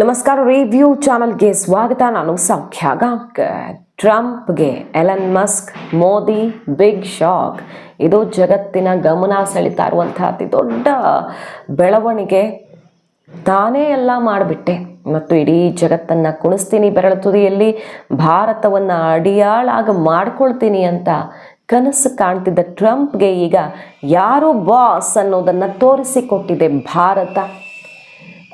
ನಮಸ್ಕಾರ ರಿವ್ಯೂ ಚಾನಲ್ಗೆ ಸ್ವಾಗತ. ನಾನು Saukhya Gaonkar ಟ್ರಂಪ್ಗೆ Elon Musk Modi big shock ಇದು ಜಗತ್ತಿನ ಗಮನ ಸೆಳಿತಾ ಇರುವಂತಹ ಅತಿ ದೊಡ್ಡ ಬೆಳವಣಿಗೆ. ತಾನೇ ಎಲ್ಲ ಮಾಡಿಬಿಟ್ಟೆ. ಮತ್ತು ಇಡೀ ಜಗತ್ತನ್ನು ಕುಣಿಸ್ತೀನಿ ಬೆರಳ ತುದಿಯಲ್ಲಿ, ಭಾರತವನ್ನು ಅಡಿಯಾಳಾಗಿ ಮಾಡ್ಕೊಳ್ತೀನಿ ಅಂತ ಕನಸು ಕಾಣ್ತಿದ್ದ ಟ್ರಂಪ್ಗೆ ಈಗ ಯಾರು ಬಾಸ್ ಅನ್ನೋದನ್ನು ತೋರಿಸಿಕೊಟ್ಟಿದೆ ಭಾರತ.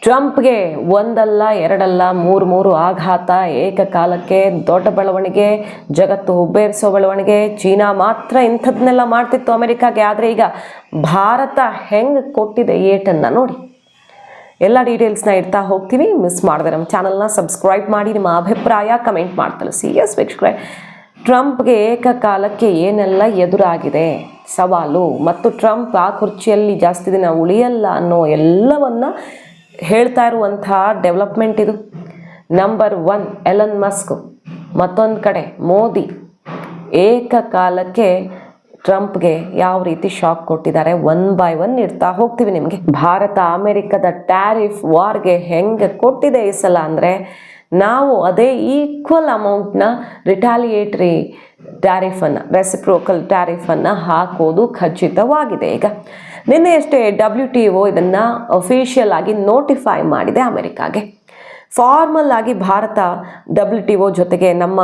ಟ್ರಂಪ್ಗೆ ಒಂದಲ್ಲ, ಎರಡಲ್ಲ, ಮೂರು ಮೂರು ಆಘಾತ, ಏಕಕಾಲಕ್ಕೆ ದೊಡ್ಡ ಬೆಳವಣಿಗೆ, ಜಗತ್ತು ಹುಬ್ಬೇರಿಸೋ ಬೆಳವಣಿಗೆ, ಚೀನಾ ಮಾತ್ರ ಇಂಥದ್ದನ್ನೆಲ್ಲ ಮಾಡ್ತಿತ್ತು ಅಮೆರಿಕಾಗೆ. ಆದರೆ ಈಗ ಭಾರತ ಹೆಂಗೆ ಕೊಟ್ಟಿದೆ ಏಟನ್ನು ನೋಡಿ. ಎಲ್ಲ ಡೀಟೇಲ್ಸ್ನ ಇಡ್ತಾ ಹೋಗ್ತೀವಿ ಮಿಸ್ ಮಾಡಿದೆ ನಮ್ಮ ಚಾನಲ್ನ ಸಬ್ಸ್ಕ್ರೈಬ್ ಮಾಡಿ, ನಿಮ್ಮ ಅಭಿಪ್ರಾಯ ಕಮೆಂಟ್ ಮಾಡ್ತಲ್ಲ ಸಿ ಎಸ್ ವೀಕ್ಷಕರೇ, ಟ್ರಂಪ್ಗೆ ಏಕಕಾಲಕ್ಕೆ ಏನೆಲ್ಲ ಎದುರಾಗಿದೆ? ಸವಾಲು. ಮತ್ತು ಟ್ರಂಪ್ ಆ ಕುರ್ಚಿಯಲ್ಲಿ ಜಾಸ್ತಿ ದಿನ ಉಳಿಯಲ್ಲ ಅನ್ನೋ ಎಲ್ಲವನ್ನ ಹೇಳ್ತಾ ಇರುವಂತಹ ಡೆವಲಪ್ಮೆಂಟ್ ಇದು. ನಂಬರ್ ಒನ್ ಎಲನ್ ಮಸ್ಕ್ ಮತ್ತೊಂದು ಕಡೆ, ಮೋದಿ. ಏಕಕಾಲಕ್ಕೆ ಟ್ರಂಪ್ಗೆ ಯಾವ ರೀತಿ ಶಾಕ್ ಕೊಟ್ಟಿದ್ದಾರೆ ಒನ್ ಬೈ ಒನ್ ಇಡ್ತಾ ಹೋಗ್ತೀವಿ ನಿಮಗೆ. ಭಾರತ, ಅಮೆರಿಕದ ಟ್ಯಾರಿಫ್ ವಾರ್ಗೆ ಹೆಂಗೆ ಕೊಟ್ಟಿದೆ ಈ ಸಲ ಅಂದರೆ ನಾವು ಅದೇ ಈಕ್ವಲ್ ಅಮೌಂಟ್ನ ರಿಟಾಲಿಯೇಟ್ರಿ ಟ್ಯಾರಿಫನ್ನು ರೆಸಿಪ್ರೋಕಲ್ ಟ್ಯಾರಿಫನ್ನು ಹಾಕೋದು ಖಚಿತವಾಗಿದೆ. ಈಗ ನಿನ್ನೆಯಷ್ಟೇ ಡಬ್ಲ್ಯೂ ಟಿ ಒ ಇದನ್ನು ಅಫಿಷಿಯಲ್ ಆಗಿ ನೋಟಿಫೈ ಮಾಡಿದೆ ಅಮೆರಿಕಾಗೆ. ಫಾರ್ಮಲ್ ಆಗಿ ಭಾರತ ಡಬ್ಲ್ಯೂ ಟಿ ಒ ಜೊತೆಗೆ ನಮ್ಮ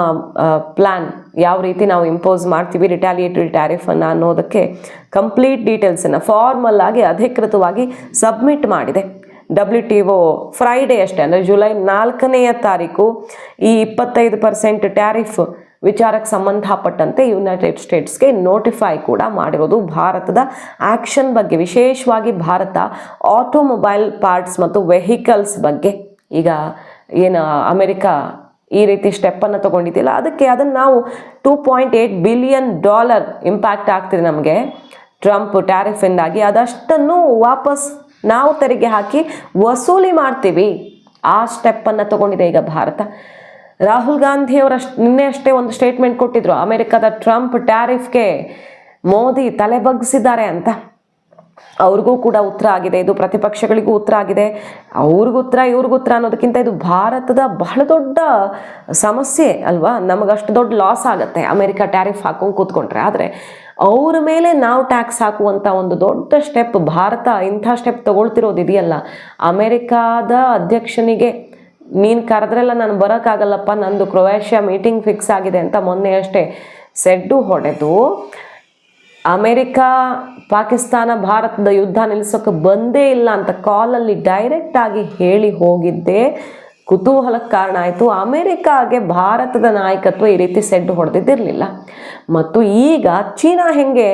ಪ್ಲ್ಯಾನ್ ಯಾವ ರೀತಿ ನಾವು ಇಂಪೋಸ್ ಮಾಡ್ತೀವಿ ರಿಟಾಲಿಯೇಟರಿ ಟ್ಯಾರಿಫನ್ನು ಅನ್ನೋದಕ್ಕೆ ಕಂಪ್ಲೀಟ್ ಡೀಟೇಲ್ಸನ್ನು ಫಾರ್ಮಲ್ ಆಗಿ ಅಧಿಕೃತವಾಗಿ ಸಬ್ಮಿಟ್ ಮಾಡಿದೆ. ಡಬ್ಲ್ಯೂ ಟಿ ಒ ಫ್ರೈಡೇ ಅಷ್ಟೇ, ಅಂದರೆ ಜುಲೈ ನಾಲ್ಕನೆಯ ತಾರೀಕು ಈ ಇಪ್ಪತ್ತೈದು ಪರ್ಸೆಂಟ್ ಟ್ಯಾರಿಫ್ ವಿಚಾರಕ್ಕೆ ಸಂಬಂಧಪಟ್ಟಂತೆ ಯುನೈಟೆಡ್ ಸ್ಟೇಟ್ಸ್ಗೆ ನೋಟಿಫೈ ಕೂಡ ಮಾಡಿರೋದು ಭಾರತದ ಆ್ಯಕ್ಷನ್ ಬಗ್ಗೆ, ವಿಶೇಷವಾಗಿ ಭಾರತ ಆಟೋಮೊಬೈಲ್ ಪಾರ್ಟ್ಸ್ ಮತ್ತು ವೆಹಿಕಲ್ಸ್ ಬಗ್ಗೆ. ಈಗ ಏನು ಅಮೆರಿಕಾ ಈ ರೀತಿ ಸ್ಟೆಪ್ಪನ್ನು ತೊಗೊಂಡಿದ್ದಿಲ್ಲ ಅದಕ್ಕೆ ಅದನ್ನು ನಾವು two point eight billion dollar impact ಆಗ್ತಿದೆ ನಮಗೆ. ಟ್ರಂಪ್ ಟ್ಯಾರಿಫಿಂದಾಗಿ ಅದಷ್ಟನ್ನು ವಾಪಸ್ ನಾವು ತೆರಿಗೆ ಹಾಕಿ ವಸೂಲಿ ಮಾಡ್ತೀವಿ. ಆ ಸ್ಟೆಪ್ಪನ್ನು ತಗೊಂಡಿದೆ ಈಗ ಭಾರತ. ರಾಹುಲ್ ಗಾಂಧಿಯವರ ನಿನ್ನೆ ಅಷ್ಟೇ ಒಂದು ಸ್ಟೇಟ್ಮೆಂಟ್ ಕೊಟ್ಟಿದ್ರು. ಅಮೆರಿಕದ ಟ್ರಂಪ್ ಟ್ಯಾರಿಫ್ಗೆ ಮೋದಿ ತಲೆ ಬಗ್ಗಿಸಿದ್ದಾರೆ ಅಂತ. ಅವ್ರಿಗೂ ಕೂಡ ಉತ್ತರ ಆಗಿದೆ. ಇದು ಪ್ರತಿಪಕ್ಷಗಳಿಗೂ ಉತ್ತರ ಆಗಿದೆ. ಅವ್ರಿಗೂ ಉತ್ತರ, ಇವ್ರಿಗೂ ಉತ್ತರ ಅನ್ನೋದಕ್ಕಿಂತ ಇದು ಭಾರತದ ಬಹಳ ದೊಡ್ಡ ಸಮಸ್ಯೆ ಅಲ್ವಾ? ನಮಗಷ್ಟು ದೊಡ್ಡ ಲಾಸ್ ಆಗುತ್ತೆ ಅಮೆರಿಕ ಟ್ಯಾರಿಫ್ ಹಾಕೊಂಡು ಕೂತ್ಕೊಂಡ್ರೆ. ಆದರೆ ಅವ್ರ ಮೇಲೆ ನಾವು ಟ್ಯಾಕ್ಸ್ ಹಾಕುವಂಥ ಒಂದು ದೊಡ್ಡ ಸ್ಟೆಪ್ ಭಾರತ ಇಂಥ ಸ್ಟೆಪ್ ತಗೊಳ್ತಿರೋದು ಇದೆಯಲ್ಲ? ಅಮೆರಿಕಾದ ಅಧ್ಯಕ್ಷನಿಗೆ, ನೀನು ಕರೆದ್ರೆಲ್ಲ ನಾನು ಬರೋಕ್ಕಾಗಲ್ಲಪ್ಪ, ನಂದು ಕ್ರೊವೇಷಿಯಾ ಮೀಟಿಂಗ್ ಫಿಕ್ಸ್ ಆಗಿದೆ ಅಂತ ಮೊನ್ನೆ ಅಷ್ಟೇ ಸೆಡ್ಡು ಹೊಡೆದು, ಅಮೆರಿಕ, ಪಾಕಿಸ್ತಾನ, ಭಾರತದ ಯುದ್ಧ ನಿಲ್ಲಿಸೋಕೆ ಬಂದೇ ಇಲ್ಲ ಅಂತ ಕಾಲಲ್ಲಿ ಡೈರೆಕ್ಟ್ ಆಗಿ ಹೇಳಿ ಹೋಗಿದ್ದೇ. ಕುತೂಹಲಕ್ಕೆ ಕಾರಣ ಆಯಿತು. ಅಮೆರಿಕಾಗೆ ಭಾರತದ ನಾಯಕತ್ವ ಈ ರೀತಿ ಸೆಡ್ಡು ಹೊಡೆದಿದ್ದಿರಲಿಲ್ಲ. ಮತ್ತು ಈಗ ಚೀನಾ ಹೆಂಗೆ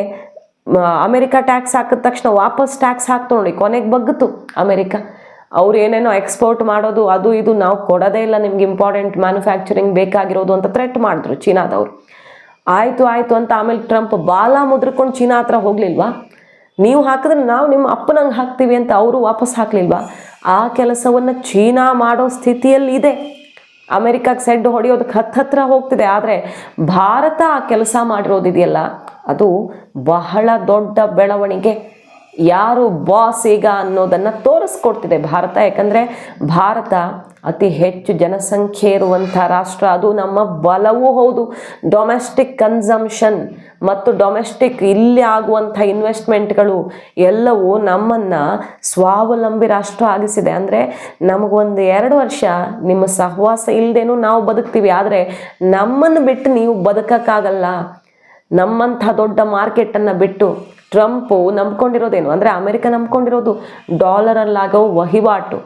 ಅಮೆರಿಕ ಟ್ಯಾಕ್ಸ್ ಹಾಕಿದ ತಕ್ಷಣ ವಾಪಸ್ ಟ್ಯಾಕ್ಸ್ ಹಾಕ್ತು ನೋಡಿ, ಕೊನೆಗೆ ಬಗ್ಗಿತು ಅಮೆರಿಕ. ಅವ್ರು ಏನೇನೋ ಎಕ್ಸ್ಪೋರ್ಟ್ ಮಾಡೋದು, ಅದು ಇದು, ನಾವು ಕೊಡೋದೇ ಇಲ್ಲ, ನಿಮ್ಗೆ ಇಂಪಾರ್ಟೆಂಟ್ ಮ್ಯಾನುಫ್ಯಾಕ್ಚರಿಂಗ್ ಬೇಕಾಗಿರೋದು ಅಂತ ಥ್ರೆಟ್ ಮಾಡಿದ್ರು ಚೀನಾದವರು. ಆಯಿತು ಆಯಿತು ಅಂತ ಆಮೇಲೆ ಟ್ರಂಪ್ ಬಾಲ ಮುದ್ರಕೊಂಡು ಚೀನಾ ಹತ್ರ ಹೋಗ್ಲಿಲ್ವಾ? ನೀವು ಹಾಕಿದ್ರೆ ನಾವು ನಿಮ್ಮ ಅಪ್ಪನಂಗೆ ಹಾಕ್ತೀವಿ ಅಂತ ಅವರು ವಾಪಸ್ ಹಾಕ್ಲಿಲ್ವಾ? ಆ ಕೆಲಸವನ್ನು ಚೀನಾ ಮಾಡೋ ಸ್ಥಿತಿಯಲ್ಲಿದೆ. ಅಮೆರಿಕಕ್ಕೆ ಸೆಡ್ ಹೊಡೆಯೋದಕ್ಕೆ ಹತ್ತತ್ರ ಹೋಗ್ತಿದೆ. ಆದರೆ ಭಾರತ ಆ ಕೆಲಸ ಮಾಡಿರೋದಿದೆಯಲ್ಲ, ಅದು ಬಹಳ ದೊಡ್ಡ ಬೆಳವಣಿಗೆ. ಯಾರು ಬಾಸ್ ಈಗ ಅನ್ನೋದನ್ನು ತೋರಿಸ್ಕೊಡ್ತಿದೆ ಭಾರತ. ಯಾಕಂದರೆ ಭಾರತ ಅತಿ ಹೆಚ್ಚು ಜನಸಂಖ್ಯೆ ಇರುವಂಥ ರಾಷ್ಟ್ರ. ಅದು ನಮ್ಮ ಬಲವೂ ಹೌದು. ಡೊಮೆಸ್ಟಿಕ್ ಕನ್ಸಂಪ್ಷನ್ ಮತ್ತು ಡೊಮೆಸ್ಟಿಕ್ ಇಲ್ಲಿ ಆಗುವಂಥ ಇನ್ವೆಸ್ಟ್ಮೆಂಟ್ಗಳು ಎಲ್ಲವೂ ನಮ್ಮನ್ನು ಸ್ವಾವಲಂಬಿ ರಾಷ್ಟ್ರ ಆಗಿಸಿದೆ. ಅಂದರೆ ನಮಗೊಂದು ಎರಡು ವರ್ಷ ನಿಮ್ಮ ಸಹವಾಸ ಇಲ್ಲದೇನೂ ನಾವು ಬದುಕ್ತೀವಿ. ಆದರೆ ನಮ್ಮನ್ನು ಬಿಟ್ಟು ನೀವು ಬದುಕೋಕ್ಕಾಗಲ್ಲ. ನಮ್ಮಂಥ ದೊಡ್ಡ ಮಾರ್ಕೆಟನ್ನು ಬಿಟ್ಟು ಟ್ರಂಪು ನಂಬ್ಕೊಂಡಿರೋದೇನು? ಅಂದರೆ ಅಮೆರಿಕ ನಂಬ್ಕೊಂಡಿರೋದು ಡಾಲರಲ್ಲಾಗೋ ವಹಿವಾಟು.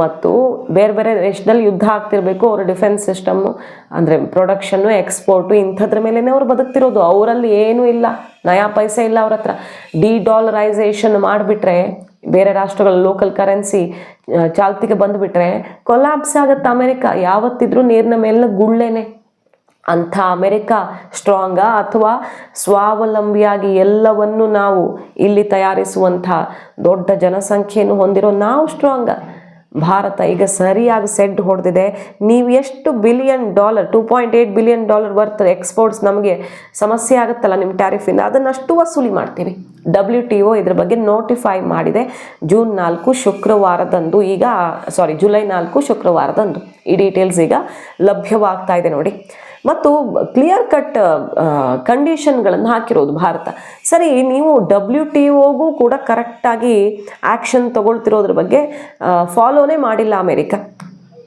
ಮತ್ತು ಬೇರೆ ಬೇರೆ ದೇಶದಲ್ಲಿ ಯುದ್ಧ ಆಗ್ತಿರಬೇಕು, ಅವರ ಡಿಫೆನ್ಸ್ ಸಿಸ್ಟಮ್ಮು ಅಂದರೆ ಪ್ರೊಡಕ್ಷನ್ನು, ಎಕ್ಸ್ಪೋರ್ಟು, ಇಂಥದ್ರ ಮೇಲೇ ಅವ್ರು ಬದುಕ್ತಿರೋದು. ಅವರಲ್ಲಿ ಏನೂ ಇಲ್ಲ. ನಯಾ ಪೈಸೆ ಇಲ್ಲ ಅವ್ರ ಹತ್ರ. ಡಿ ಡಾಲರೈಸೇಷನ್ ಮಾಡಿಬಿಟ್ರೆ, ಬೇರೆ ರಾಷ್ಟ್ರಗಳ ಲೋಕಲ್ ಕರೆನ್ಸಿ ಚಾಲ್ತಿಗೆ ಬಂದುಬಿಟ್ರೆ ಕೊಲಾಪ್ಸ್ ಆಗುತ್ತೆ ಅಮೆರಿಕ. ಯಾವತ್ತಿದ್ರೂ ನೀರಿನ ಮೇಲಿನ ಗುಳ್ಳೆನೆ. ಅಂಥ ಅಮೆರಿಕ ಸ್ಟ್ರಾಂಗಾ ಅಥವಾ ಸ್ವಾವಲಂಬಿಯಾಗಿ ಎಲ್ಲವನ್ನು ನಾವು ಇಲ್ಲಿ ತಯಾರಿಸುವಂಥ ದೊಡ್ಡ ಜನಸಂಖ್ಯೆಯನ್ನು ಹೊಂದಿರೋ ನಾವು ಸ್ಟ್ರಾಂಗ. ಭಾರತ ಈಗ ಸರಿಯಾಗಿ ಸೆಡ್ ಹೊಡೆದಿದೆ. ನೀವು ಎಷ್ಟು billion dollar two point eight billion dollar worth exports ನಮಗೆ ಸಮಸ್ಯೆ ಆಗುತ್ತಲ್ಲ ನಿಮ್ಮ ಟ್ಯಾರಿಫಿಂದ ಅದನ್ನಷ್ಟು ವಸೂಲಿ ಮಾಡ್ತೀವಿ. ಡಬ್ಲ್ಯೂ ಟಿ ಒ ಇದ್ರ ಬಗ್ಗೆ ನೋಟಿಫೈ ಮಾಡಿದೆ. ಜೂನ್ ನಾಲ್ಕು ಶುಕ್ರವಾರದಂದು ಈಗ ಸಾರಿ ಜುಲೈ ನಾಲ್ಕು ಶುಕ್ರವಾರದಂದು. ಈ ಡೀಟೇಲ್ಸ್ ಈಗ ಲಭ್ಯವಾಗ್ತಾ ಇದೆ ನೋಡಿ. ಮತ್ತು ಕ್ಲಿಯರ್ ಕಟ್ ಕಂಡೀಷನ್ಗಳನ್ನು ಹಾಕಿರೋದು ಭಾರತ. ಸರಿ, ನೀವು ಡಬ್ಲ್ಯೂ ಟಿ ಒಗೂ ಕೂಡ ಕರೆಕ್ಟಾಗಿ ಆ್ಯಕ್ಷನ್ ತಗೊಳ್ತಿರೋದ್ರ ಬಗ್ಗೆ ಫಾಲೋನೇ ಮಾಡಿಲ್ಲ ಅಮೇರಿಕ.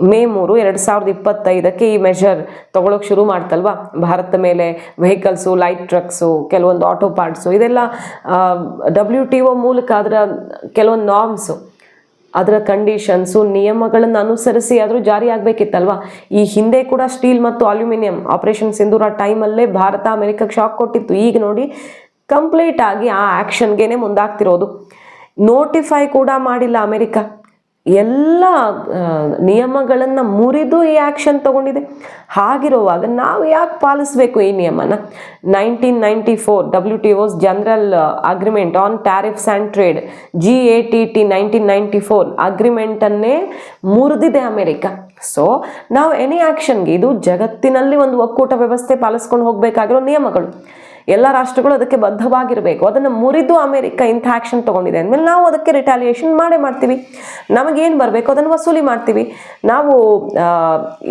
ಮೇ ಮೂರು, ಎರಡು ಸಾವಿರದ ಇಪ್ಪತ್ತೈದಕ್ಕೆ ಈ ಮೆಷರ್ ತೊಗೊಳಕ್ಕೆ ಶುರು ಮಾಡ್ತಲ್ವಾ? ಭಾರತದ ಮೇಲೆ ವೆಹಿಕಲ್ಸು ಲೈಟ್ ಟ್ರಕ್ಸು ಕೆಲವೊಂದು ಆಟೋ ಪಾರ್ಟ್ಸು ಇದೆಲ್ಲ ಡಬ್ಲ್ಯೂ ಟಿ ಒ ಮೂಲಕ ಅದರ ಕೆಲವೊಂದು ನಾರ್ಮ್ಸು ಅದರ ಕಂಡೀಷನ್ಸು ನಿಯಮಗಳನ್ನು ಅನುಸರಿಸಿ ಆದರೂ ಜಾರಿ ಆಗಬೇಕಿತ್ತಲ್ವಾ? ಈ ಹಿಂದೆ ಕೂಡ ಸ್ಟೀಲ್ ಮತ್ತು ಅಲ್ಯೂಮಿನಿಯಂ ಆಪರೇಷನ್ ಸಿಂಧೂರ ಟೈಮಲ್ಲೇ ಭಾರತ ಅಮೆರಿಕಕ್ಕೆ ಶಾಕ್ ಕೊಟ್ಟಿತ್ತು. ಈಗ ನೋಡಿ ಕಂಪ್ಲೀಟ್ ಆಗಿ ಆ ಆ್ಯಕ್ಷನ್ಗೇನೆ ಮುಂದಾಗ್ತಿರೋದು. ನೋಟಿಫೈ ಕೂಡ ಮಾಡಿಲ್ಲ ಅಮೆರಿಕ. ಎಲ್ಲ ನಿಯಮಗಳನ್ನು ಮುರಿದು ಈ ಆ್ಯಕ್ಷನ್ ತಗೊಂಡಿದೆ. ಹಾಗಿರುವಾಗ ನಾವು ಯಾಕೆ ಪಾಲಿಸಬೇಕು ಈ ನಿಯಮನ? Nineteen ninety four W T O's general agreement on tariffs and trade G A T T nineteen ninety four ಅಗ್ರಿಮೆಂಟನ್ನೇ ಮುರಿದಿದೆ ಅಮೆರಿಕ. ಸೊ ನಾವು ಎನಿ ಆ್ಯಕ್ಷನ್ಗೆ ಇದು ಜಗತ್ತಿನಲ್ಲಿ ಒಂದು ಒಕ್ಕೂಟ ವ್ಯವಸ್ಥೆ ಪಾಲಿಸ್ಕೊಂಡು ಹೋಗಬೇಕಾಗಿರೋ ನಿಯಮಗಳು. ಎಲ್ಲ ರಾಷ್ಟ್ರಗಳು ಅದಕ್ಕೆ ಬದ್ಧವಾಗಿರಬೇಕು. ಅದನ್ನು ಮುರಿದು ಅಮೆರಿಕ ಇಂಥ ಆ್ಯಕ್ಷನ್ ತೊಗೊಂಡಿದೆ ಅಂದಮೇಲೆ ನಾವು ಅದಕ್ಕೆ ರಿಟಾಲಿಯೇಷನ್ ಮಾಡೇ ಮಾಡ್ತೀವಿ. ನಮಗೇನು ಬರಬೇಕು? ಅದನ್ನು ವಸೂಲಿ ಮಾಡ್ತೀವಿ. ನಾವು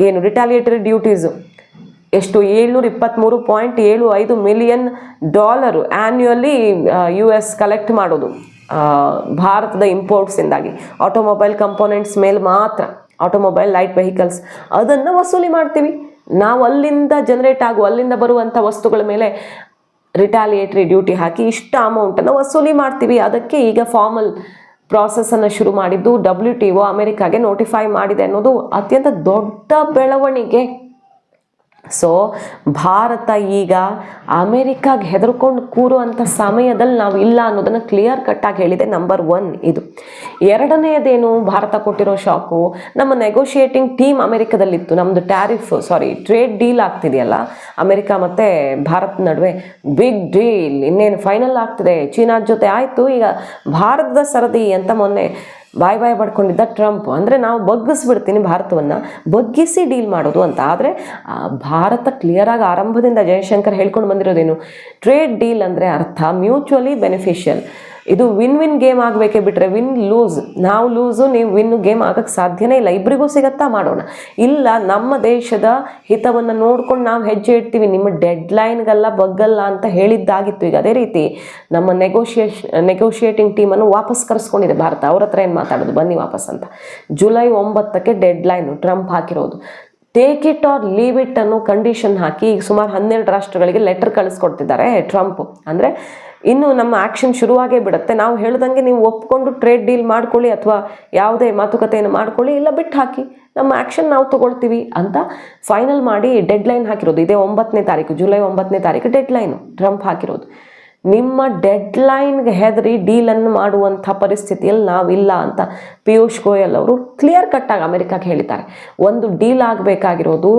ಏನು ರಿಟಾಲಿಯೇಟರಿ ಡ್ಯೂಟೀಸು ಎಷ್ಟು? ಏಳ್ನೂರ ಇಪ್ಪತ್ತ್ಮೂರು ಪಾಯಿಂಟ್ ಏಳು ಐದು million dollar annually U S collect ಮಾಡೋದು. ಭಾರತದ ಇಂಪೋರ್ಟ್ಸಿಂದಾಗಿ ಆಟೋಮೊಬೈಲ್ ಕಂಪೋನೆಂಟ್ಸ್ ಮೇಲೆ ಮಾತ್ರ ಆಟೋಮೊಬೈಲ್ ಲೈಟ್ ವೆಹಿಕಲ್ಸ್ ಅದನ್ನು ವಸೂಲಿ ಮಾಡ್ತೀವಿ. ನಾವು ಅಲ್ಲಿಂದ ಜನರೇಟ್ ಆಗುವ ಅಲ್ಲಿಂದ ಬರುವಂಥ ವಸ್ತುಗಳ ಮೇಲೆ ರಿಟಾಲಿಯೇಟ್ರಿ ಡ್ಯೂಟಿ ಹಾಕಿ ಇಷ್ಟು ಅಮೌಂಟನ್ನು ವಸೂಲಿ ಮಾಡ್ತೀವಿ. ಅದಕ್ಕೆ ಈಗ ಫಾರ್ಮಲ್ ಪ್ರಾಸೆಸನ್ನು ಶುರು ಮಾಡಿದ್ದು ಡಬ್ಲ್ಯೂ ಟಿ ಒ ಅಮೆರಿಕಾಗೆ ನೋಟಿಫೈ ಮಾಡಿದೆ ಅನ್ನೋದು ಅತ್ಯಂತ ದೊಡ್ಡ ಬೆಳವಣಿಗೆ. ಸೊ ಭಾರತ ಈಗ ಅಮೆರಿಕಾಗೆ ಹೆದರ್ಕೊಂಡು ಕೂರುವಂಥ ಸಮಯದಲ್ಲಿ ನಾವು ಇಲ್ಲ ಅನ್ನೋದನ್ನು ಕ್ಲಿಯರ್ ಕಟ್ಟಾಗಿ ಹೇಳಿದೆ ನಂಬರ್ ಒನ್ ಇದು. ಎರಡನೆಯದೇನು ಭಾರತ ಕೊಟ್ಟಿರೋ ಶಾಕು ನಮ್ಮ ನೆಗೋಷಿಯೇಟಿಂಗ್ ಟೀಮ್ ಅಮೆರಿಕದಲ್ಲಿತ್ತು. ನಮ್ಮದು ಟ್ಯಾರಿಫ್ ಸಾರಿ ಟ್ರೇಡ್ ಡೀಲ್ ಆಗ್ತಿದೆಯಲ್ಲ, ಅಮೆರಿಕ ಮತ್ತು ಭಾರತ ನಡುವೆ ಬಿಗ್ ಡೀಲ್ ಇನ್ನೇನು ಫೈನಲ್ ಆಗ್ತಿದೆ, ಚೀನಾದ ಜೊತೆ ಆಯಿತು, ಈಗ ಭಾರತದ ಸರದಿ ಅಂತ ಮೊನ್ನೆ ಬಾಯ್ ಬಾಯ್ ಮಾಡ್ಕೊಂಡಿದ್ದ ಟ್ರಂಪ್ ಅಂದರೆ ನಾವು ಬಗ್ಗಿಸ್ಬಿಡ್ತೀನಿ ಭಾರತವನ್ನು, ಬಗ್ಗಿಸಿ ಡೀಲ್ ಮಾಡೋದು ಅಂತ. ಆದರೆ ಭಾರತ ಕ್ಲಿಯರಾಗಿ ಆರಂಭದಿಂದ ಜಯಶಂಕರ್ ಹೇಳ್ಕೊಂಡು ಬಂದಿರೋದೇನು? ಟ್ರೇಡ್ ಡೀಲ್ ಅಂದರೆ ಅರ್ಥ ಮ್ಯೂಚುವಲಿ ಬೆನಿಫಿಷಿಯಲ್ ಇದು ವಿನ್ ವಿನ್ ಗೇಮ್ ಆಗಬೇಕೇ ಬಿಟ್ಟರೆ ವಿನ್ ಲೂಸ್ ನಾವು ಲೂಸು ನೀವು ವಿನ್ ಗೇಮ್ ಆಗಕ್ಕೆ ಸಾಧ್ಯನೇ ಇಲ್ಲ. ಇಬ್ಬರಿಗೂ ಸಿಗತ್ತಾ ಮಾಡೋಣ. ಇಲ್ಲ, ನಮ್ಮ ದೇಶದ ಹಿತವನ್ನು ನೋಡ್ಕೊಂಡು ನಾವು ಹೆಜ್ಜೆ ಇಡ್ತೀವಿ. ನಿಮ್ಮ ಡೆಡ್ ಲೈನ್ಗೆಲ್ಲ ಬಗ್ಗಲ್ಲ ಅಂತ ಹೇಳಿದ್ದಾಗಿತ್ತು ಈಗ. ಅದೇ ರೀತಿ ನಮ್ಮ ನೆಗೋಷಿಯೇಷನ್ ನೆಗೋಷಿಯೇಟಿಂಗ್ ಟೀಮನ್ನು ವಾಪಸ್ ಕರೆಸ್ಕೊಂಡಿದೆ ಭಾರತ. ಅವ್ರ ಹತ್ರ ಏನು ಮಾತಾಡೋದು? ಬನ್ನಿ ವಾಪಸ್ ಅಂತ. ಜುಲೈ ಒಂಬತ್ತಕ್ಕೆ ಡೆಡ್ ಲೈನು ಟ್ರಂಪ್ ಹಾಕಿರೋದು. Take it or leave it ಅನ್ನೋ ಕಂಡೀಷನ್ ಹಾಕಿ ಈಗ ಸುಮಾರು ಹನ್ನೆರಡು ರಾಷ್ಟ್ರಗಳಿಗೆ ಲೆಟರ್ ಕಳಿಸ್ಕೊಡ್ತಿದ್ದಾರೆ ಟ್ರಂಪ್. ಅಂದರೆ ಇನ್ನು ನಮ್ಮ ಆ್ಯಕ್ಷನ್ ಶುರುವಾಗೇ ಬಿಡುತ್ತೆ. ನಾವು ಹೇಳ್ದಂಗೆ ನೀವು ಒಪ್ಕೊಂಡು ಟ್ರೇಡ್ ಡೀಲ್ ಮಾಡ್ಕೊಳ್ಳಿ ಅಥವಾ ಯಾವುದೇ ಮಾತುಕತೆಯನ್ನು ಮಾಡ್ಕೊಳ್ಳಿ, ಇಲ್ಲ ಬಿಟ್ಟು ಹಾಕಿ. ನಮ್ಮ ಆ್ಯಕ್ಷನ್ ನಾವು ತಗೊಳ್ತೀವಿ ಅಂತ ಫೈನಲ್ ಮಾಡಿ ಡೆಡ್ ಲೈನ್ ಹಾಕಿರೋದು. ಇದೇ ಒಂಬತ್ತನೇ ತಾರೀಕು, ಜುಲೈ ಒಂಬತ್ತನೇ ತಾರೀಕು ಡೆಡ್ ಲೈನು ಟ್ರಂಪ್ ಹಾಕಿರೋದು. ನಿಮ್ಮ ಡೆಡ್ ಲೈನ್ಗೆ ಹೆದರಿ ಡೀಲನ್ನು ಮಾಡುವಂಥ ಪರಿಸ್ಥಿತಿಯಲ್ಲಿ ನಾವಿಲ್ಲ ಅಂತ ಪಿಯೂಷ್ ಗೋಯಲ್ ಅವರು ಕ್ಲಿಯರ್ ಕಟ್ಟಾಗಿ ಅಮೆರಿಕಾಗೆ ಹೇಳಿದ್ದಾರೆ. ಒಂದು ಡೀಲ್ ಆಗಬೇಕಾಗಿರೋದು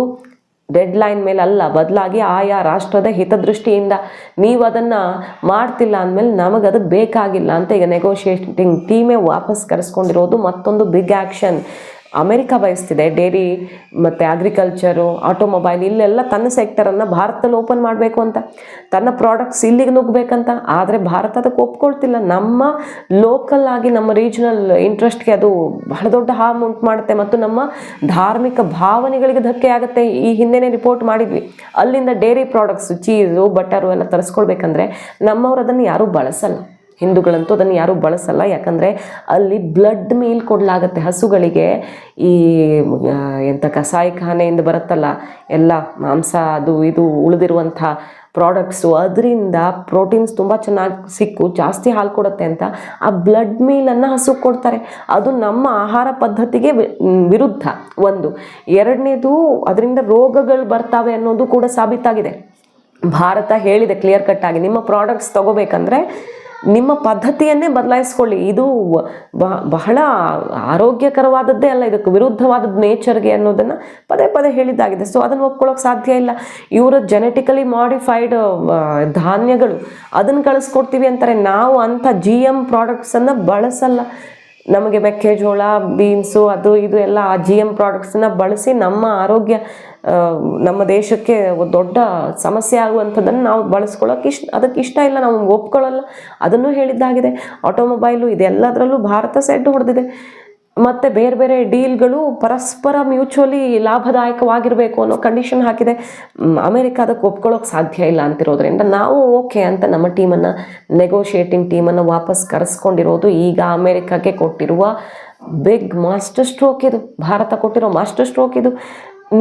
ಡೆಡ್ ಲೈನ್ ಮೇಲೆ ಅಲ್ಲ ಬದಲಾಗಿ ಆಯಾ ರಾಷ್ಟ್ರದ ಹಿತದೃಷ್ಟಿಯಿಂದ ನೀವು ಅದನ್ನು ಮಾಡ್ತಿಲ್ಲ ಅಂದಮೇಲೆ ನಮಗೆ ಅದು ಬೇಕಾಗಿಲ್ಲ ಅಂತ ಈಗ ನೆಗೋಷಿಯೇಟಿಂಗ್ ಟೀಮೇ ವಾಪಸ್ ಕರೆಸ್ಕೊಂಡಿರೋದು ಮತ್ತೊಂದು ಬಿಗ್ ಆ್ಯಕ್ಷನ್ ಅಮೆರಿಕ ಬಯಸ್ತಿದೆ, ಡೇರಿ ಮತ್ತು ಅಗ್ರಿಕಲ್ಚರು ಆಟೋಮೊಬೈಲ್ ಇಲ್ಲೆಲ್ಲ ತನ್ನ ಸೆಕ್ಟರನ್ನು ಭಾರತದಲ್ಲಿ ಓಪನ್ ಮಾಡಬೇಕು ಅಂತ. ತನ್ನ ಪ್ರಾಡಕ್ಟ್ಸ್ ಇಲ್ಲಿಗೆ ನುಗ್ಗಬೇಕಂತ. ಆದರೆ ಭಾರತ ಅದಕ್ಕೆ ಒಪ್ಕೊಳ್ತಿಲ್ಲ. ನಮ್ಮ ಲೋಕಲ್ ಆಗಿ, ನಮ್ಮ ರೀಜನಲ್ ಇಂಟ್ರೆಸ್ಟ್ಗೆ ಅದು ಬಹಳ ದೊಡ್ಡ ಹಾರ್ಮ್ ಉಂಟು ಮಾಡುತ್ತೆ ಮತ್ತು ನಮ್ಮ ಧಾರ್ಮಿಕ ಭಾವನೆಗಳಿಗೆ ಧಕ್ಕೆ ಆಗುತ್ತೆ. ಈ ಹಿಂದೆನೇ ರಿಪೋರ್ಟ್ ಮಾಡಿದ್ವಿ. ಅಲ್ಲಿಂದ ಡೇರಿ ಪ್ರಾಡಕ್ಟ್ಸ್ ಚೀಸು ಬಟರು ಎಲ್ಲ ತರಿಸ್ಕೊಳ್ಬೇಕಂದ್ರೆ ನಮ್ಮವ್ರು ಅದನ್ನು ಯಾರೂ ಬಳಸಲ್ಲ. ಹಿಂದೂಗಳಂತೂ ಅದನ್ನು ಯಾರೂ ಬಳಸಲ್ಲ. ಯಾಕಂದರೆ ಅಲ್ಲಿ ಬ್ಲಡ್ ಮೀಲ್ ಕೊಡಲಾಗತ್ತೆ ಹಸುಗಳಿಗೆ. ಈ ಎಂಥ ಕಸಾಯಿಖಾನೆಯಿಂದ ಬರುತ್ತಲ್ಲ, ಎಲ್ಲ ಮಾಂಸ ಅದು ಇದು ಉಳಿದಿರುವಂಥ ಪ್ರಾಡಕ್ಟ್ಸು ಅದರಿಂದ ಪ್ರೋಟೀನ್ಸ್ ತುಂಬ ಚೆನ್ನಾಗಿ ಸಿಕ್ಕು, ಜಾಸ್ತಿ ಹಾಲು ಕೊಡುತ್ತೆ ಅಂತ ಆ ಬ್ಲಡ್ ಮೀಲನ್ನು ಹಸು ಕೊಡ್ತಾರೆ. ಅದು ನಮ್ಮ ಆಹಾರ ಪದ್ಧತಿಗೆ ವಿರುದ್ಧ ಒಂದು. ಎರಡನೇದು ಅದರಿಂದ ರೋಗಗಳು ಬರ್ತಾವೆ ಅನ್ನೋದು ಕೂಡ ಸಾಬೀತಾಗಿದೆ. ಭಾರತ ಹೇಳಿದೆ ಕ್ಲಿಯರ್ ಕಟ್ ಆಗಿ, ನಿಮ್ಮ ಪ್ರಾಡಕ್ಟ್ಸ್ ತಗೋಬೇಕಂದ್ರೆ ನಿಮ್ಮ ಪದ್ಧತಿಯನ್ನೇ ಬದಲಾಯಿಸ್ಕೊಳ್ಳಿ. ಇದು ಬಹಳ ಆರೋಗ್ಯಕರವಾದದ್ದೇ ಅಲ್ಲ, ಇದಕ್ಕೆ ವಿರುದ್ಧವಾದದ್ದು ನೇಚರ್ಗೆ ಅನ್ನೋದನ್ನು ಪದೇ ಪದೇ ಹೇಳಿದ್ದಾಗಿದೆ. ಸೊ ಅದನ್ನು ಒಪ್ಕೊಳ್ಳೋಕೆ ಸಾಧ್ಯ ಇಲ್ಲ. ಇವರ ಜೆನೆಟಿಕಲಿ ಮಾಡಿಫೈಡ್ ಧಾನ್ಯಗಳು, ಅದನ್ನು ಕಳಿಸ್ಕೊಡ್ತೀವಿ ಅಂತಾರೆ. ನಾವು ಅಂಥ ಜಿ ಎಂ ಪ್ರಾಡಕ್ಟ್ಸನ್ನು ಬಳಸಲ್ಲ. ನಮಗೆ ಮೆಕ್ಕೆಜೋಳ ಬೀನ್ಸು, ಅದು ಇದು ಎಲ್ಲ ಆ ಜಿ ಎಂ ಪ್ರಾಡಕ್ಟ್ಸನ್ನ ಬಳಸಿ ನಮ್ಮ ಆರೋಗ್ಯ ನಮ್ಮ ದೇಶಕ್ಕೆ ದೊಡ್ಡ ಸಮಸ್ಯೆ ಆಗುವಂಥದ್ದನ್ನು ನಾವು ಬಳಸ್ಕೊಳ್ಳೋಕೆ ಇಷ್ಟ, ಅದಕ್ಕೆ ಇಷ್ಟ ಇಲ್ಲ, ನಾವು ಒಪ್ಕೊಳ್ಳಲ್ಲ. ಅದನ್ನು ಹೇಳಿದ್ದಾಗಿದೆ. ಆಟೋಮೊಬೈಲು ಇದೆಲ್ಲದರಲ್ಲೂ ಭಾರತ ಸೆಡ್ ಹೊಡೆದಿದೆ. ಮತ್ತು ಬೇರೆ ಬೇರೆ ಡೀಲ್ಗಳು ಪರಸ್ಪರ ಮ್ಯೂಚುವಲಿ ಲಾಭದಾಯಕವಾಗಿರಬೇಕು ಅನ್ನೋ ಕಂಡೀಷನ್ ಹಾಕಿದೆ. ಅಮೆರಿಕ ಅದಕ್ಕೆ ಒಪ್ಕೊಳ್ಳೋಕೆ ಸಾಧ್ಯ ಇಲ್ಲ ಅಂತಿರೋದ್ರಿಂದ ನಾವು ಓಕೆ ಅಂತ ನಮ್ಮ ಟೀಮನ್ನು ನೆಗೋಷಿಯೇಟಿಂಗ್ ಟೀಮನ್ನು ವಾಪಸ್ ಕರೆಸ್ಕೊಂಡಿರೋದು ಈಗ ಅಮೆರಿಕಕ್ಕೆ ಕೊಟ್ಟಿರುವ ಬಿಗ್ ಮಾಸ್ಟರ್ ಸ್ಟ್ರೋಕ್ ಇದು. ಭಾರತ ಕೊಟ್ಟಿರೋ ಮಾಸ್ಟರ್ ಸ್ಟ್ರೋಕ್ ಇದು.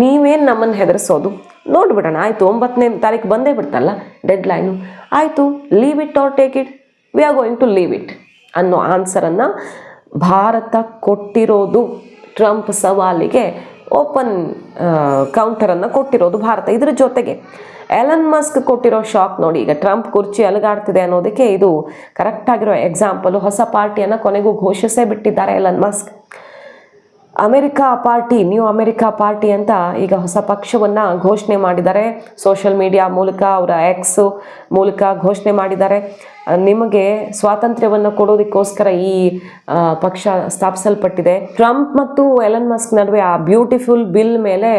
ನೀವೇನು ನಮ್ಮನ್ನು ಹೆದರಿಸೋದು? ನೋಡ್ಬಿಡೋಣ. ಆಯಿತು, ಒಂಬತ್ತನೇ ತಾರೀಕು ಬಂದೇ ಬಿಡ್ತಲ್ಲ ಡೆಡ್ ಲೈನು ಆಯಿತು leave it or take it we are going to leave it ಅನ್ನೋ ಆನ್ಸರನ್ನು ಭಾರತ ಕೊಟ್ಟಿರೋದು ಟ್ರಂಪ್ ಸವಾಲಿಗೆ ಓಪನ್ ಕೌಂಟರನ್ನು ಕೊಟ್ಟಿರೋದು ಭಾರತ. ಇದರ ಜೊತೆಗೆ ಎಲನ್ ಮಸ್ಕ್ ಕೊಟ್ಟಿರೋ ಶಾಕ್ ನೋಡಿ, ಈಗ ಟ್ರಂಪ್ ಕುರ್ಚಿ ಅಲುಗಾಡ್ತಿದೆ ಅನ್ನೋದಕ್ಕೆ ಇದು ಕರೆಕ್ಟ್ ಆಗಿರೋ ಎಕ್ಸಾಂಪಲ್ ಹೊಸ ಪಾರ್ಟಿಯನ್ನು ಕೊನೆಗೂ ಘೋಷಿಸೇ ಬಿಟ್ಟಿದ್ದಾರೆ Elon Musk America party new America party ಅಂತ ಈಗ ಹೊಸ ಪಕ್ಷವನ್ನು ಘೋಷಣೆ ಮಾಡಿದ್ದಾರೆ. ಸೋಷಿಯಲ್ ಮೀಡಿಯಾ ಮೂಲಕ, ಅವರ ಎಕ್ಸ್ ಮೂಲಕ ಘೋಷಣೆ ಮಾಡಿದ್ದಾರೆ. ನಿಮಗೆ ಸ್ವಾತಂತ್ರ್ಯವನ್ನು ಕೊಡೋದಕ್ಕೋಸ್ಕರ ಈ ಪಕ್ಷ ಸ್ಥಾಪಿಸಲ್ಪಟ್ಟಿದೆ. ಟ್ರಂಪ್ ಮತ್ತು ಎಲನ್ ಮಸ್ಕ್ ನಡುವೆ ಆ ಬ್ಯೂಟಿಫುಲ್ ಬಿಲ್ ಮೇಲೆ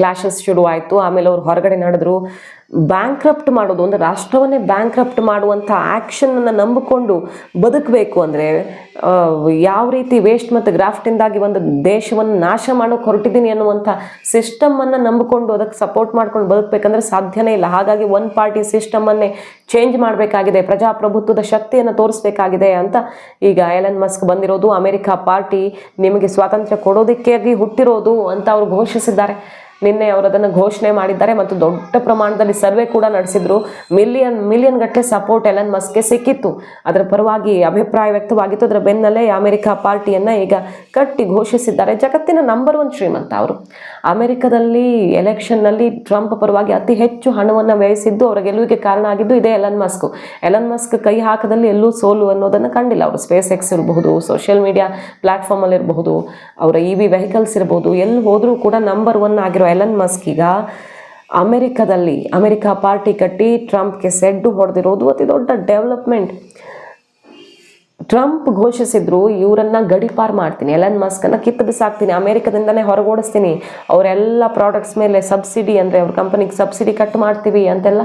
ಕ್ಲಾಶಸ್ ಶುರುವಾಯಿತು. ಆಮೇಲೆ ಅವ್ರು ಹೊರಗಡೆ ನಡೆದ್ರು. ಬ್ಯಾಂಕ್ರಪ್ಟ್ ಮಾಡೋದು ಒಂದು ರಾಷ್ಟ್ರವನ್ನೇ ಬ್ಯಾಂಕ್ರಪ್ಟ್ ಮಾಡುವಂಥ ಆ್ಯಕ್ಷನನ್ನು ನಂಬಿಕೊಂಡು ಬದುಕಬೇಕು ಅಂದರೆ ಯಾವ ರೀತಿ ವೇಸ್ಟ್ ಮತ್ತು ಗ್ರಾಫ್ಟಿಂದಾಗಿ ಒಂದು ದೇಶವನ್ನು ನಾಶ ಮಾಡೋಕೆ ಹೊರಟಿದ್ದೀನಿ ಅನ್ನುವಂಥ ಸಿಸ್ಟಮನ್ನು ನಂಬಿಕೊಂಡು ಅದಕ್ಕೆ ಸಪೋರ್ಟ್ ಮಾಡ್ಕೊಂಡು ಬದುಕಬೇಕಂದ್ರೆ ಸಾಧ್ಯನೇ ಇಲ್ಲ. ಹಾಗಾಗಿ ಒನ್ ಪಾರ್ಟಿ ಸಿಸ್ಟಮನ್ನೇ ಚೇಂಜ್ ಮಾಡಬೇಕಾಗಿದೆ, ಪ್ರಜಾಪ್ರಭುತ್ವದ ಶಕ್ತಿಯನ್ನು ತೋರಿಸಬೇಕಾಗಿದೆ ಅಂತ ಈಗ ಎಲನ್ ಮಸ್ಕ್ ಬಂದಿರೋದು. ಅಮೆರಿಕ ಪಾರ್ಟಿ ನಿಮಗೆ ಸ್ವಾತಂತ್ರ್ಯ ಕೊಡೋದಕ್ಕಾಗಿ ಹುಟ್ಟಿರೋದು ಅಂತ ಅವರು ಘೋಷಿಸಿದ್ದಾರೆ. ನಿನ್ನೆ ಅವರು ಅದನ್ನು ಘೋಷಣೆ ಮಾಡಿದ್ದಾರೆ ಮತ್ತು ದೊಡ್ಡ ಪ್ರಮಾಣದಲ್ಲಿ ಸರ್ವೆ ಕೂಡ ನಡೆಸಿದ್ರು. ಮಿಲಿಯನ್ ಮಿಲಿಯನ್ ಗಟ್ಟಲೆ ಸಪೋರ್ಟ್ ಎಲನ್ ಮಸ್ಕ್ಗೆ ಸಿಕ್ಕಿತ್ತು. ಅದರ ಪರವಾಗಿ ಅಭಿಪ್ರಾಯ ವ್ಯಕ್ತವಾಗಿತ್ತು. ಅದರ ಬೆನ್ನಲ್ಲೇ ಅಮೆರಿಕ ಪಾರ್ಟಿಯನ್ನು ಈಗ ಕಟ್ಟಿ ಘೋಷಿಸಿದ್ದಾರೆ. ಜಗತ್ತಿನ ನಂಬರ್ ಒನ್ ಶ್ರೀಮಂತ ಅವರು. ಅಮೆರಿಕದಲ್ಲಿ ಎಲೆಕ್ಷನ್ನಲ್ಲಿ ಟ್ರಂಪ್ ಪರವಾಗಿ ಅತಿ ಹೆಚ್ಚು ಹಣವನ್ನು ವ್ಯಯಿಸಿದ್ದು ಅವರ ಗೆಲುವಿಗೆ ಕಾರಣ ಆಗಿದ್ದು ಇದೇ ಎಲನ್ ಮಸ್ಕ್ ಎಲನ್ ಮಸ್ಕ್ ಕೈ ಹಾಕದಲ್ಲಿ ಎಲ್ಲೂ ಸೋಲು ಅನ್ನೋದನ್ನು ಕಂಡಿಲ್ಲ. ಅವರು ಸ್ಪೇಸ್ ಎಕ್ಸ್ ಇರಬಹುದು ಸೋಷಿಯಲ್ ಮೀಡಿಯಾ ಪ್ಲಾಟ್ಫಾರ್ಮಲ್ಲಿ ಇರಬಹುದು ಅವರ ಇ ವಿ ವೆಹಿಕಲ್ಸ್ ಇರಬಹುದು, ಎಲ್ಲಿ ಹೋದರೂ ಕೂಡ ನಂಬರ್ ಒನ್ ಆಗಿರೋ ಎಲನ್ ಮಸ್ಕ್ ಈಗ ಅಮೆರಿಕದಲ್ಲಿ, ಅಮೆರಿಕ ಪಾರ್ಟಿ ಕಟ್ಟಿ ಟ್ರಂಪ್ಗೆ ಸೆಡ್ಡು ಹೊಡೆದಿರೋದು ಅತಿ ದೊಡ್ಡ ಡೆವಲಪ್ಮೆಂಟ್. ಟ್ರಂಪ್ ಘೋಷಿಸಿದ್ರು, ಇವರನ್ನ ಗಡಿಪಾರ್ ಮಾಡ್ತೀನಿ ಎಲನ್ ಮಸ್ಕನ್ನು ಕಿತ್ತು ಬಿಸಾಕ್ತೀನಿ, ಅಮೆರಿಕದಿಂದನೇ ಹೊರಗೋಡಿಸ್ತೀನಿ, ಅವರೆಲ್ಲ ಪ್ರಾಡಕ್ಟ್ಸ್ ಮೇಲೆ ಸಬ್ಸಿಡಿ ಅಂದರೆ ಅವ್ರ ಕಂಪನಿಗೆ ಸಬ್ಸಿಡಿ ಕಟ್ ಮಾಡ್ತೀವಿ ಅಂತೆಲ್ಲ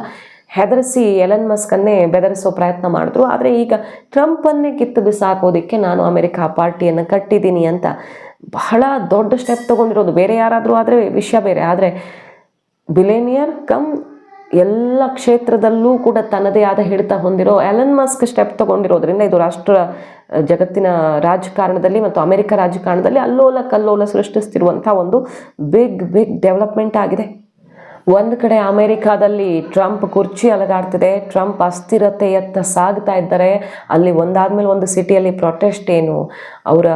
ಹೆದರಿಸಿ ಎಲನ್ ಮಸ್ಕನ್ನೇ ಬೆದರಿಸೋ ಪ್ರಯತ್ನ ಮಾಡಿದ್ರು. ಆದರೆ ಈಗ ಟ್ರಂಪನ್ನೇ ಕಿತ್ತು ಬಿಸಾಕೋದಕ್ಕೆ ನಾನು ಅಮೆರಿಕ ಪಾರ್ಟಿಯನ್ನು ಕಟ್ಟಿದ್ದೀನಿ ಅಂತ ಬಹಳ ದೊಡ್ಡ ಸ್ಟೆಪ್ ತೊಗೊಂಡಿರೋದು. ಬೇರೆ ಯಾರಾದರೂ ಆದರೆ ವಿಷಯ ಬೇರೆ. ಆದರೆ ಬಿಲೇನಿಯರ್ ಕಮ್ ಎಲ್ಲ ಕ್ಷೇತ್ರದಲ್ಲೂ ಕೂಡ ತನ್ನದೇ ಆದ ಹಿಡಿತ ಹೊಂದಿರೋ ಎಲನ್ ಮಸ್ಕ್ ಸ್ಟೆಪ್ ತಗೊಂಡಿರೋದ್ರಿಂದ ಇದು ರಾಷ್ಟ್ರ ಜಗತ್ತಿನ ರಾಜಕಾರಣದಲ್ಲಿ ಮತ್ತು ಅಮೆರಿಕ ರಾಜಕಾರಣದಲ್ಲಿ ಅಲ್ಲೋಲ ಕಲ್ಲೋಲ ಸೃಷ್ಟಿಸ್ತಿರುವಂಥ ಒಂದು ಬಿಗ್ ಬಿಗ್ ಡೆವಲಪ್ಮೆಂಟ್ ಆಗಿದೆ. ಒಂದು ಕಡೆ ಅಮೆರಿಕಾದಲ್ಲಿ ಟ್ರಂಪ್ ಕುರ್ಚಿ ಅಲಗಾಡ್ತಿದೆ, ಟ್ರಂಪ್ ಅಸ್ಥಿರತೆಯತ್ತ ಸಾಗ್ತಾ ಇದ್ದಾರೆ. ಅಲ್ಲಿ ಒಂದಾದ್ಮೇಲೆ ಒಂದು ಸಿಟಿಯಲ್ಲಿ ಪ್ರೊಟೆಸ್ಟ್ ಏನು? ಅವರ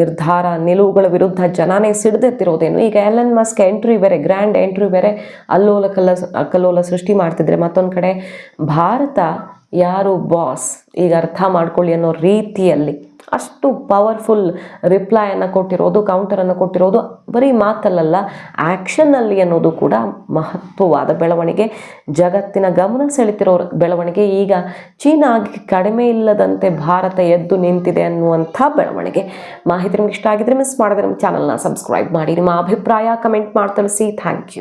ನಿರ್ಧಾರ, ನಿಲುವುಗಳ ವಿರುದ್ಧ ಜನಾನೇ ಸಿಡ್ದೆತ್ತಿರೋದೇನು? ಈಗ ಎಲನ್ ಮಸ್ಕ್ ಎಂಟ್ರಿ ಬೇರೆ ಗ್ರ್ಯಾಂಡ್ ಎಂಟ್ರಿ ಬೇರೆ, ಅಲ್ಲೋಲ ಕಲ್ಲ ಕಲ್ಲೋಲ ಸೃಷ್ಟಿ ಮಾಡ್ತಿದ್ರೆ ಮತ್ತೊಂದು ಕಡೆ, ಭಾರತ ಯಾರು ಬಾಸ್ ಈಗ ಅರ್ಥ ಮಾಡ್ಕೊಳ್ಳಿ ಅನ್ನೋ ರೀತಿಯಲ್ಲಿ. ಅಷ್ಟು ಪವರ್ಫುಲ್ ರಿಪ್ಲೈಯನ್ನು ಕೊಟ್ಟಿರೋದು ಕೌಂಟರನ್ನು ಕೊಟ್ಟಿರೋದು, ಬರೀ ಮಾತಲ್ಲಲ್ಲ ಆ್ಯಕ್ಷನ್ನಲ್ಲಿ ಅನ್ನೋದು ಕೂಡ ಮಹತ್ವವಾದ ಬೆಳವಣಿಗೆ. ಜಗತ್ತಿನ ಗಮನ ಸೆಳೆತಿರೋ ಬೆಳವಣಿಗೆ. ಈಗ ಚೀನಾಗೆ ಕಡಿಮೆ ಇಲ್ಲದಂತೆ ಭಾರತ ಎದ್ದು ನಿಂತಿದೆ ಅನ್ನುವಂಥ ಬೆಳವಣಿಗೆ. ಮಾಹಿತಿ ನಿಮ್ಗೆ ಇಷ್ಟ ಆಗಿದ್ರೆ ಮಿಸ್ ಮಾಡಿದ್ರೆ ನಮ್ಮ ಚಾನಲ್ನ ಸಬ್ಸ್ಕ್ರೈಬ್ ಮಾಡಿ. ನಿಮ್ಮ ಅಭಿಪ್ರಾಯ ಕಮೆಂಟ್ ಮಾಡಿ ತಿಳಿಸಿ ಥ್ಯಾಂಕ್ ಯು